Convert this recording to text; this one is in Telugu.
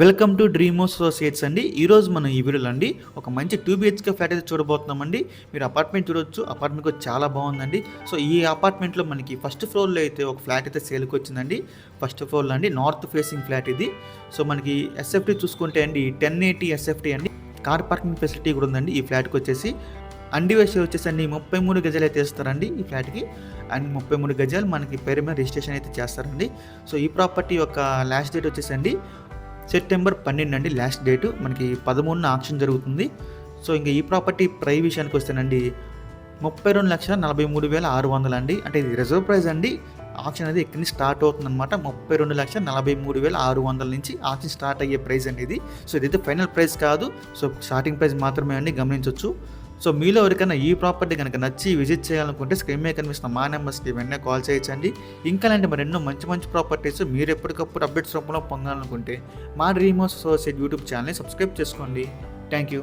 వెల్కమ్ టు డ్రీమ్ అసోసియేట్స్ అండి. ఈరోజు మనం ఈ వీడియోలో అండి ఒక మంచి టూ బిహెచ్కే ఫ్లాట్ అయితే చూడబోతున్నామండి. మీరు అపార్ట్మెంట్ చూడొచ్చు. అపార్ట్మెంట్ కూడా చాలా బాగుందండి. సో ఈ అపార్ట్మెంట్లో మనకి ఫస్ట్ ఫ్లోర్లో అయితే ఒక ఫ్లాట్ అయితే సేల్కి వచ్చిందండి. ఫస్ట్ ఫ్లోర్లో అండి నార్త్ ఫేసింగ్ ఫ్లాట్ ఇది. సో మనకి ఎస్ఎఫ్టీ చూసుకుంటే అండి టెన్ ఎయిటీ ఎస్ఎఫ్టీ అండి. కార్ పార్కింగ్ ఫెసిలిటీ కూడా ఉందండి ఈ ఫ్లాట్కి వచ్చేసి. అండి వయసు వచ్చేసి అండి ముప్పై మూడు గజాలు అయితే ఇస్తారండి ఈ ఫ్లాట్కి అండ్ ముప్పై మూడు గజాలు మనకి పేరు మీద రిజిస్ట్రేషన్ అయితే చేస్తారండి. సో ఈ ప్రాపర్టీ యొక్క లాస్ట్ డేట్ వచ్చేసి అండి సెప్టెంబర్ పన్నెండు అండి లాస్ట్ డేటు మనకి పదమూడున ఆక్షన్ జరుగుతుంది. సో ఇంకా ఈ ప్రాపర్టీ ప్రై విషయానికి వస్తేనండి ముప్పై రెండు లక్షల నలభై మూడు వేల ఆరు వందలు అండి. అంటే ఇది రిజర్వ్ ప్రైస్ అండి. ఆప్షన్ అనేది ఎక్కడి నుంచి స్టార్ట్ అవుతుంది అనమాట ముప్పై రెండు లక్షల నలభై మూడు వేల ఆరు వందల నుంచి ఆప్షన్ స్టార్ట్ అయ్యే ప్రైస్ అండి ఇది. సో ఇదైతే ఫైనల్ ప్రైస్ కాదు. సో స్టార్టింగ్ ప్రైస్ మాత్రమే అండి గమనించవచ్చు సో మీలో ఎవరికైనా ఈ ప్రాపర్టీ కనుక నచ్చి విజిట్ చేయాలనుకుంటే స్క్రీన్ మీద కనిపిస్తున్న మా నెంబర్స్కి వెంటనే కాల్ చేయించండి ఇంకా లాంటి మరి ఎన్నో మంచి మంచి ప్రాపర్టీస్ మీరు ఎప్పటికప్పుడు అప్డేట్స్ రూపంలో పొందాలనుకుంటే మా డ్రీమ్ హౌస్ అసోసియేట్ యూట్యూబ్ ఛానల్ని సబ్స్క్రైబ్ చేసుకోండి. Thank you